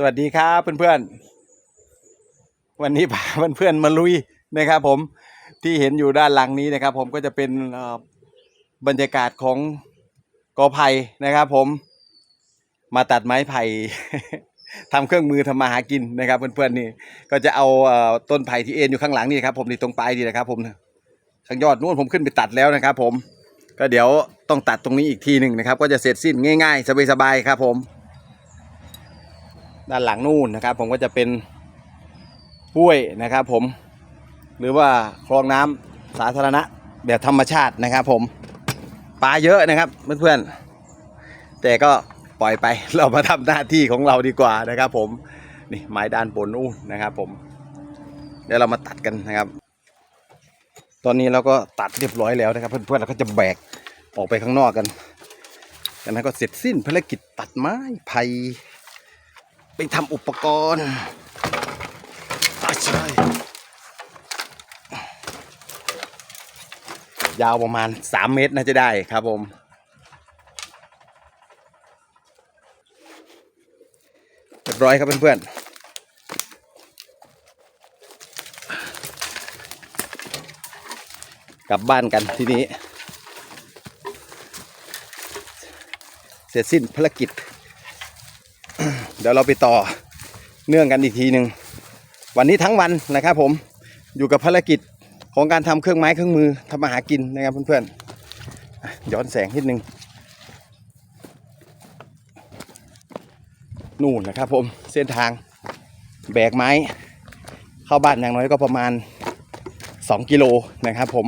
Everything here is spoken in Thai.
สวัสดีครับเพื่อนๆ วันนี้พาเพื่อนๆมาลุยนะครับผมที่เห็นอยู่ด้านหลังนี้นะครับ ผมก็จะเป็นบรรยากาศของกอไผ่นะครับ ผมมาตัดไม้ไผ่ทำเครื่องมือทำมาหากินนะครับเพื่อนๆนี่ก็จะเอาต้นไผ่ที่เอ็นอยู่ข้างหลังนี่ครับผมนี่ตรงปลายนี่นะครับ ผมข้างยอดนู้นผมขึ้นไปตัดแล้วนะครับ ผมก็เดี๋ยวต้องตัดตรงนี้อีกทีหนึ่งนะครับ ก็จะเสร็จสิ้นง่าย ๆ สบายๆครับ ผม ด้านหลังนู่นนะครับ ผมก็จะเป็นห้วยนะครับ ผมหรือว่าคลองน้ำสาธารณะแบบธรรมชาตินะครับ ผมปลาเยอะนะครับเพื่อนๆแต่ก็ปล่อยไปเรามาทำหน้าที่ของเราดีกว่านะครับ ผมนี่ไม้ด้านบนนู่นนะครับ ผมเดี๋ยวเรามาตัดกันนะครับ ตอนนี้เราก็ตัดเรียบร้อยแล้วนะครับ เพื่อนๆเราก็จะแบกออกไปข้างนอกกันจากนั้นก็เสร็จสิ้นภารกิจตัดไม้ไผ่ ไปทำอุปกรณ์อะใช่ยาวประมาณ 3 เมตรน่าจะได้ครับผม เรียบร้อยครับเพื่อนๆกลับบ้านกันทีนี้ เสร็จสิ้นภารกิจ เดี๋ยวเราไปต่อเนื่องกันอีกทีหนึ่งวันนี้ทั้งวันนะครับ ผมอยู่กับภารกิจของการทำเครื่องไม้เครื่องมือทำมาหากินนะครับเพื่อนๆย้อนแสงนิดนึงนู่นนะครับ ผมเส้นทางแบกไม้ เข้าบ้านอย่างน้อยก็ประมาณ 2 กิโลนะครับผม